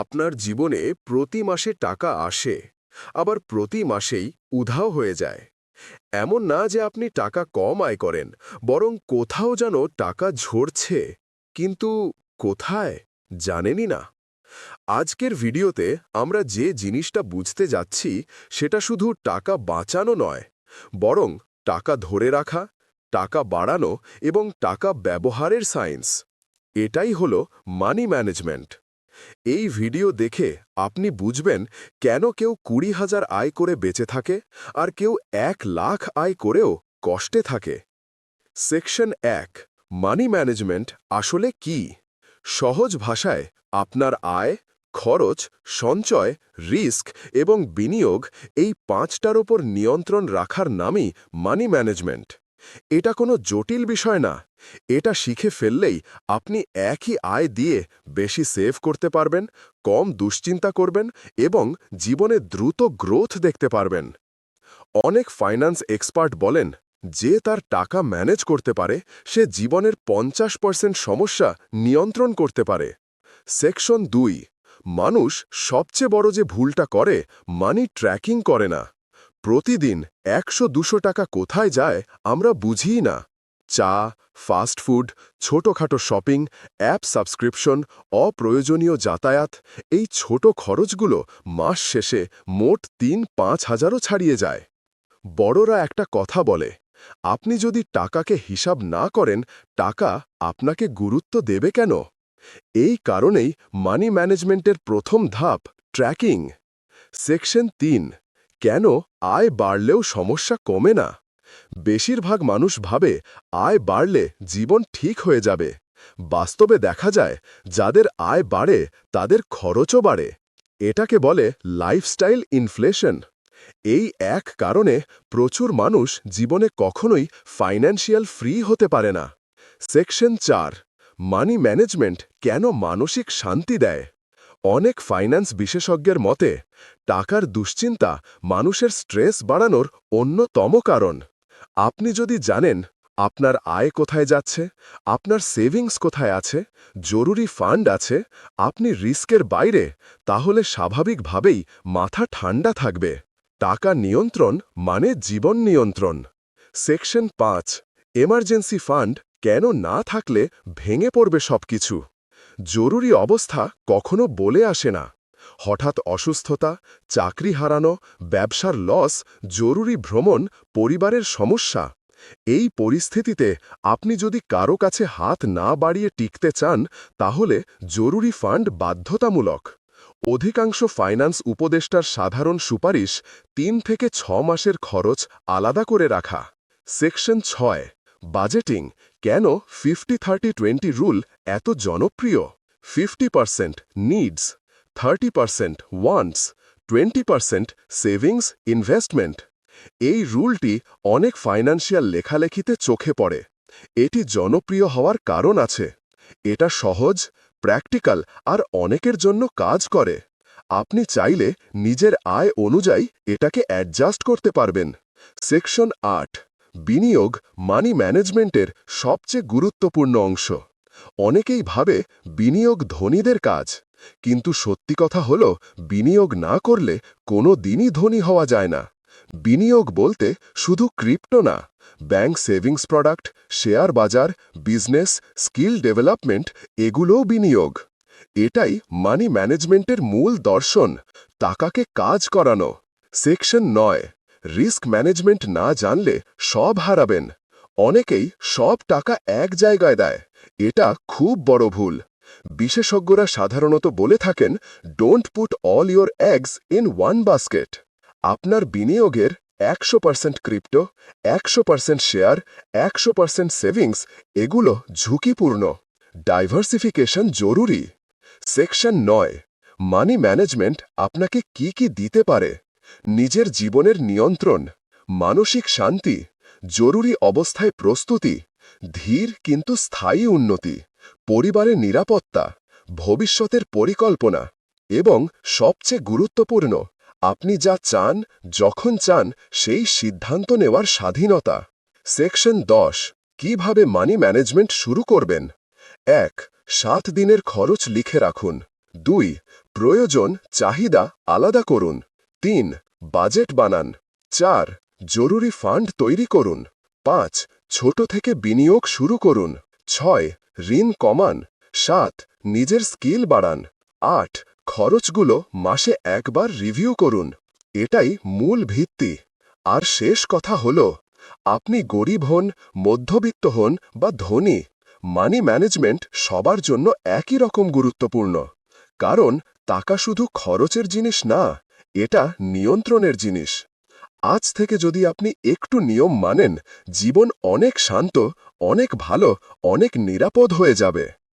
আপনার জীবনে প্রতি মাসে টাকা আসে, আবার প্রতি মাসেই উধাও হয়ে যায়। এমন না যে আপনি টাকা কম আয় করেন, বরং কোথাও যেন টাকা ঝরছে, কিন্তু কোথায় জানেনই না। আজকের ভিডিওতে আমরা যে জিনিসটা বুঝতে যাচ্ছি, সেটা শুধু টাকা বাঁচানো নয়, বরং টাকা ধরে রাখা, টাকা বাড়ানো এবং টাকা ব্যবহারের সায়েন্স এটাই হলো মানি ম্যানেজমেন্ট এই ভিডিও দেখে আপনি বুঝবেন কেন কেউ কুড়ি হাজার আয় করে বেঁচে থাকে আর কেউ এক লাখ আয় করেও কষ্টে থাকে। সেকশন এক, মানি ম্যানেজমেন্ট আসলে কি? সহজ ভাষায়, আপনার আয়, খরচ, সঞ্চয়, রিস্ক এবং বিনিয়োগ এই পাঁচটার ওপর নিয়ন্ত্রণ রাখার নামই মানি ম্যানেজমেন্ট। এটা কোনো জটিল বিষয় না। এটা শিখে ফেললেই আপনি একই আয় দিয়ে বেশি সেভ করতে পারবেন, কম দুশ্চিন্তা করবেন এবং জীবনে দ্রুত গ্রোথ দেখতে পারবেন। অনেক ফাইন্যান্স এক্সপার্ট বলেন, যে তার টাকা ম্যানেজ করতে পারে, সে জীবনের পঞ্চাশ পার্সেন্ট সমস্যা নিয়ন্ত্রণ করতে পারে। সেকশন দুই, মানুষ সবচেয়ে বড় যে ভুলটা করে, মানি ট্র্যাকিং করে না। প্রতিদিন একশো দুশো টাকা কোথায় যায় আমরা বুঝিই না। চা ফাস্ট ফুড ছোটখাটো শপিং অ্যাপ সাবস্ক্রিপশন অপ্রয়োজনীয় যাতায়াত, এই ছোট খরচগুলো মাস শেষে মোট তিন পাঁচ হাজারও ছাড়িয়ে যায়। বড়রা একটা কথা বলে, আপনি যদি টাকাকে হিসাব না করেন, টাকা আপনাকে গুরুত্ব দেবে কেন? এই কারণেই মানি ম্যানেজমেন্টের প্রথম ধাপ ট্র্যাকিং সেকশন তিন কেন আয় বাড়লেও সমস্যা কমে না? বেশিরভাগ মানুষ ভাবে আয় বাড়লে জীবন ঠিক হয়ে যাবে। বাস্তবে দেখা যায়, যাদের আয় বাড়ে, তাদের খরচও বাড়ে। এটাকে বলে লাইফস্টাইল ইনফ্লেশন এই এক কারণে প্রচুর মানুষ জীবনে কখনোই ফাইন্যান্সিয়াল ফ্রি হতে পারে না। সেকশন চার মানি ম্যানেজমেন্ট কেন মানসিক শান্তি দেয়? অনেক ফাইন্যান্স বিশেষজ্ঞের মতে, টাকার দুশ্চিন্তা মানুষের স্ট্রেস বাড়ানোর অন্যতম কারণ। আপনি যদি জানেন আপনার আয় কোথায় যাচ্ছে, আপনার সেভিংস কোথায় আছে, জরুরি ফান্ড আছে, আপনি রিস্কের বাইরে, তাহলে স্বাভাবিকভাবেই মাথা ঠান্ডা থাকবে। টাকা নিয়ন্ত্রণ মানে জীবন নিয়ন্ত্রণ। সেকশন পাঁচ এমার্জেন্সি ফান্ড কেন না থাকলে ভেঙে পড়বে সবকিছু? জরুরি অবস্থা কখনো বলে আসে না। হঠাৎ অসুস্থতা, চাকরি হারানো, ব্যবসার লস জরুরি ভ্রমণ, পরিবারের সমস্যা। এই পরিস্থিতিতে আপনি যদি কারও কাছে হাত না বাড়িয়ে টিকতে চান, তাহলে জরুরি ফান্ড বাধ্যতামূলক। অধিকাংশ ফাইন্যান্স উপদেষ্টার সাধারণ সুপারিশ তিন থেকে ছ মাসের খরচ আলাদা করে রাখা। সেকশন ছয় বাজেটিং, কেন ফিফটি থার্টি টোয়েন্টি রুল এত জনপ্রিয়? Fifty percent needs, thirty percent wants, twenty percent savings investment. এই রুলটি অনেক ফাইন্যান্সিয়াল লেখালেখিতে চোখে পড়ে। এটি জনপ্রিয় হওয়ার কারণ আছে। এটা সহজ, প্র্যাকটিক্যাল আর অনেকের জন্য কাজ করে। আপনি চাইলে নিজের আয় অনুযায়ী এটাকে অ্যাডজাস্ট করতে পারবেন। সেকশন আট বিনিয়োগ মানি ম্যানেজমেন্টের সবচেয়ে গুরুত্বপূর্ণ অংশ। অনেকেই ভাবে বিনিয়োগ ধনীদের কাজ, কিন্তু সত্যি কথা হল, বিনিয়োগ না করলে কোনো দিনই ধনী হওয়া যায় না। বিনিয়োগ বলতে শুধু ক্রিপ্টো না ব্যাংক সেভিংস প্রোডাক্ট শেয়ার বাজার বিজনেস স্কিল ডেভেলপমেন্ট এগুলোও বিনিয়োগ। এটাই মানি ম্যানেজমেন্টের মূল দর্শন, টাকাকে কাজ করানো। সেকশন নয়। রিস্ক ম্যানেজমেন্ট না জানলে সব হারাবেন। অনেকেই সব টাকা এক জায়গায় দেয়। এটা খুব বড় ভুল। বিশেষজ্ঞরা সাধারণত বলে থাকেন don't put all your eggs in one basket আপনার বিনিয়োগের একশো পার্সেন্ট ক্রিপ্টো, একশো পার্সেন্ট শেয়ার, একশো পার্সেন্ট সেভিংস, এগুলো ঝুঁকিপূর্ণ। ডাইভার্সিফিকেশন জরুরি। সেকশন নয়, মানি ম্যানেজমেন্ট আপনাকে কি কি দিতে পারে? নিজের জীবনের নিয়ন্ত্রণ, মানসিক শান্তি, জরুরি অবস্থায় প্রস্তুতি, ধীর কিন্তু স্থায়ী উন্নতি, পরিবারের নিরাপত্তা, ভবিষ্যতের পরিকল্পনা এবং সবচেয়ে গুরুত্বপূর্ণ, আপনি যা চান, যখন চান, সেই সিদ্ধান্ত নেওয়ার স্বাধীনতা। সেকশন দশ, কীভাবে মানি ম্যানেজমেন্ট শুরু করবেন? এক, সাত দিনের খরচ লিখে রাখুন। দুই, প্রয়োজন, চাহিদা আলাদা করুন। তিন, বাজেট বানান। চার, জরুরি ফান্ড তৈরি করুন। পাঁচ, ছোট থেকে বিনিয়োগ শুরু করুন। ছয়, ঋণ কমান। সাত, নিজের স্কিল বাড়ান। আট, খরচগুলো মাসে একবার রিভিউ করুন। এটাই মূল ভিত্তি। আর শেষ কথা হল, আপনি গরিব হন, মধ্যবিত্ত হন বা ধনী, মানি ম্যানেজমেন্ট সবার জন্য একই রকম গুরুত্বপূর্ণ। কারণ টাকা শুধু খরচের জিনিস না এটা নিয়ন্ত্রণের জিনিস। আজ থেকে যদি আপনি একটু নিয়ম মানেন, জীবন অনেক শান্ত, অনেক ভালো, অনেক নিরাপদ হয়ে যাবে।